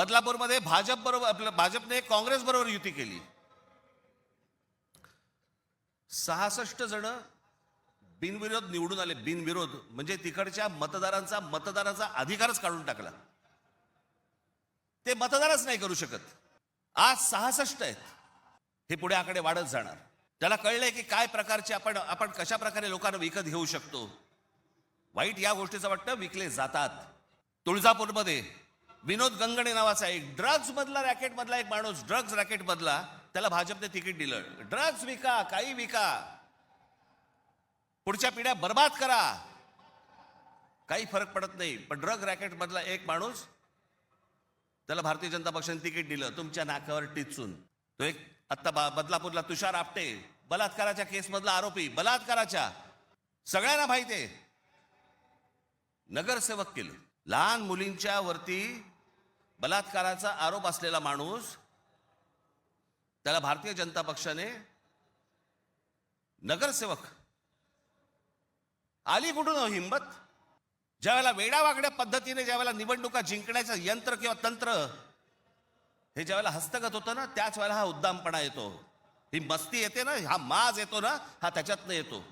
बदलापूरमध्ये भाजप बरोबर आपलं भाजपने काँग्रेस बरोबर युती केली. सहासष्ट जण बिनविरोध निवडून आले. बिनविरोध म्हणजे तिकडच्या मतदारांचा मतदाराचा अधिकारच काढून टाकला. ते मतदारच नाही करू शकत. आज सहासष्ट आहेत. हे पुढे आकडे वाढत जाणार. त्याला कळलंय की काय प्रकारचे आपण आपण कशा प्रकारे लोकांना विकत घेऊ शकतो. वाईट या गोष्टीचं वाटतं विकले जातात. तुळजापूरमध्ये विनोद गंगणे नावाचा एक ड्रग्ज मधला रॅकेट मधला एक माणूस ड्रग्ज रॅकेट मधला त्याला भाजपने तिकीट दिलं. ड्रग्ज विका काही विका. पुढच्या पिढ्या बर्बाद करा. काही फरक पडत नाही. पण ड्रग रॅकेट मधला एक माणूस त्याला भारतीय जनता पक्षाने तिकीट दिलं. तुमच्या नाकावर टिचून. तो एक आत्ता बदलापूरला तुषार आपटे. बलात्काराच्या केसमधला आरोपी बलात्काराच्या. सगळ्यांना माहिती नगरसेवक केले. लहान मुलींच्या वरती बलात्काराचा आरोप असलेला माणूस त्याला भारतीय जनता पक्षाने नगरसेवक आली कुठून हो हिंमत? ज्यावेळेला वेडावागड्या पद्धतीने ज्यावेळेला निवडणुका जिंकण्याचं यंत्र किंवा तंत्र हे ज्यावेळेला हस्तगत होतं ना त्याच वेळेला हा उद्दामपणा येतो. ही मस्ती येते ना हा माज येतो ना हा त्याच्यातनं येतो.